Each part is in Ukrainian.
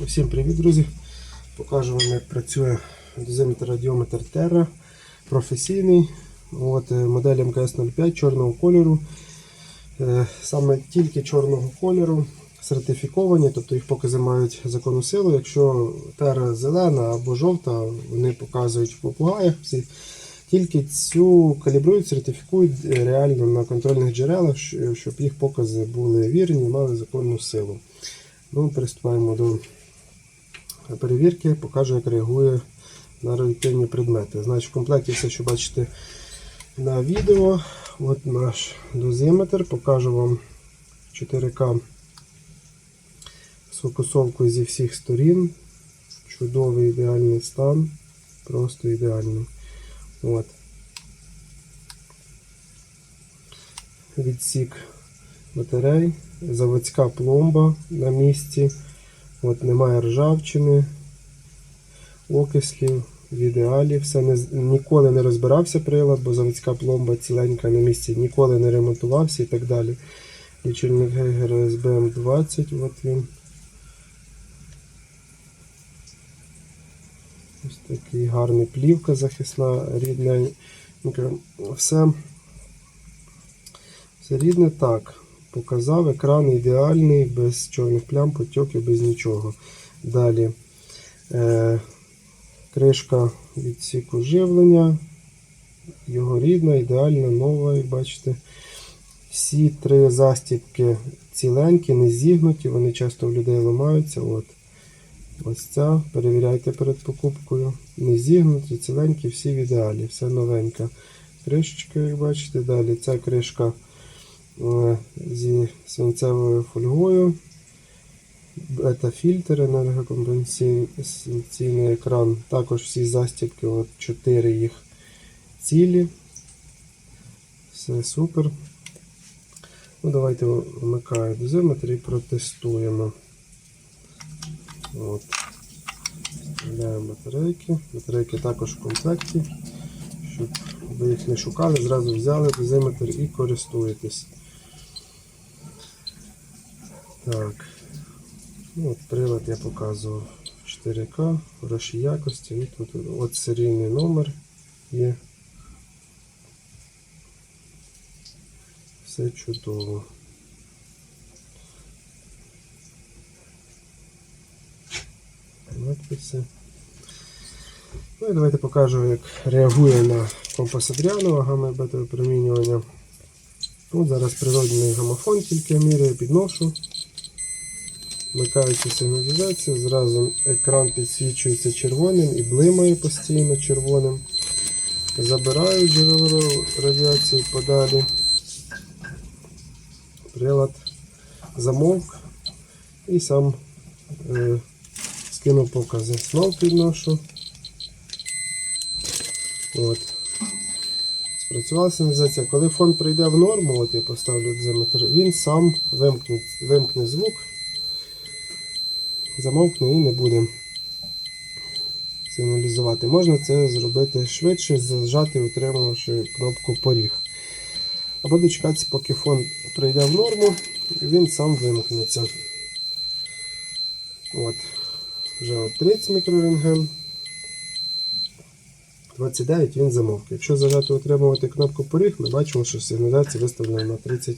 Всім привіт, друзі! Покажу вам, як працює дозиметр радіометр Terra професійний. От, е, модель МКС-05 чорного кольору. Е, Саме тільки чорного кольору сертифіковані, тобто їх покази мають законну силу. Якщо Terra зелена або жовта, вони показують в попугаях всі. Тільки цю калібрують, сертифікують е, реально на контрольних джерелах, щоб їх покази були вірні і мали законну силу. Ну, приступаємо до перевірки, покажу, як реагує на радіоактивні предмети. Значить, в комплекті все, що бачите на відео. От наш дозиметр. Покажу вам 4К сфокусовку зі всіх сторін. Чудовий ідеальний стан. Просто ідеальний. От. Відсік батарей, заводська пломба на місці. От немає ржавчини, окислів, в ідеалі. Все не, ніколи не розбирався прилад, бо заводська пломба ціленька на місці, ніколи не ремонтувався і так далі. Лічильник Гейгера SBM20, от він. Ось такий гарний плівка захисна, рідна. Все, все рідне так. Показав екран ідеальний, без чорних плям, потьоків, без нічого. Далі е, кришка відсіку живлення. Його рідна, ідеальна, нова, як бачите. Всі три застібки ціленькі, не зігнуті, вони часто в людей ламаються. От. Ось ця, перевіряйте перед покупкою. Не зігнуті, ціленькі, всі в ідеалі, все новеньке. Кришечка, як бачите, далі ця кришка зі свинцевою фольгою. Бета-фільтр, енергокомпенсаційний екран. Також всі застібки, от 4 їх цілі. Все супер. Ну, давайте вмикаю дозиметр і протестуємо. От. Вставляємо батарейки. Батарейки також в комплекті. Щоб ви їх не шукали, зразу взяли дозиметр і користуєтесь. Так. Ну, от прилад я показував 4К, в хорошій якості. Ну, тут от серійний номер є. Все чудово. Надписи. Ну і давайте покажу, як реагує на компас Адріанова гамма бета-випромінювання. Тут зараз природний гамофон тільки міряю, підношу. Вмикається сигналізація, зразу екран підсвічується червоним і блимає постійно червоним. Забираю джерело радіації подалі. Прилад замовк і сам е, скинув покази. Знов підношу. От. Спрацювала сигналізація. Коли фон прийде в норму, от я поставлю дозиметр, він сам вимкне, вимкне звук, замовкне і не буде сигналізувати. Можна це зробити швидше, зажати, утримавши кнопку поріг. Або дочекатися, поки фон прийде в норму, і він сам вимкнеться. От. Вже 30 мікрорентген. 29 він замовк. Якщо зажати утримувати кнопку поріг, ми бачимо, що сигналізація виставлена на 30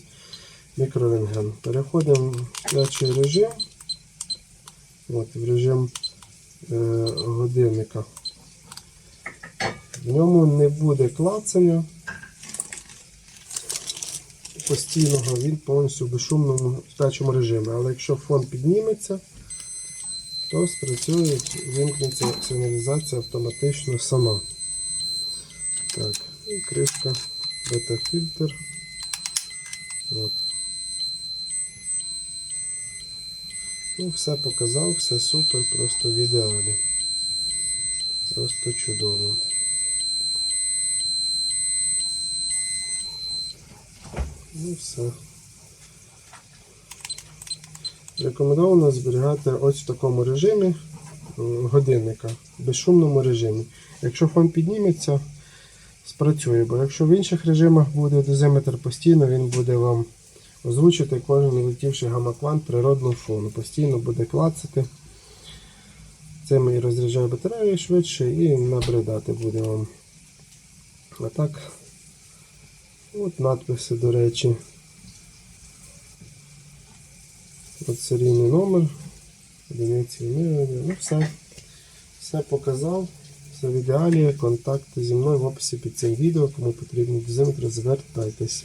мікрорентген. Переходимо в сплячий режим. От, в режим е, годинника. В ньому не буде клацання постійного, він повністю в безшумному сплячому режимі. Але якщо фон підніметься, то спрацює, вимкнеться сигналізація автоматично сама. Так, і кришка, бета-фільтр. От. Ну, все показав, все супер, просто в ідеалі. Просто чудово. Ну все. Рекомендовано зберігати ось в такому режимі е, годинника, в безшумному режимі. Якщо фон підніметься, спрацює, бо якщо в інших режимах буде дозиметр постійно, він буде вам озвучити кожен летівший гамаквант природного фону. Постійно буде клацати. Цим і розряджає батарею швидше і набридати буде вам. А так, от надписи, до речі. От серійний номер. Одиниці вимірювання. Ну все. Все показав. Все в ідеалі. Контакти зі мною в описі під цим відео. Кому потрібні дозиметри, звертайтесь.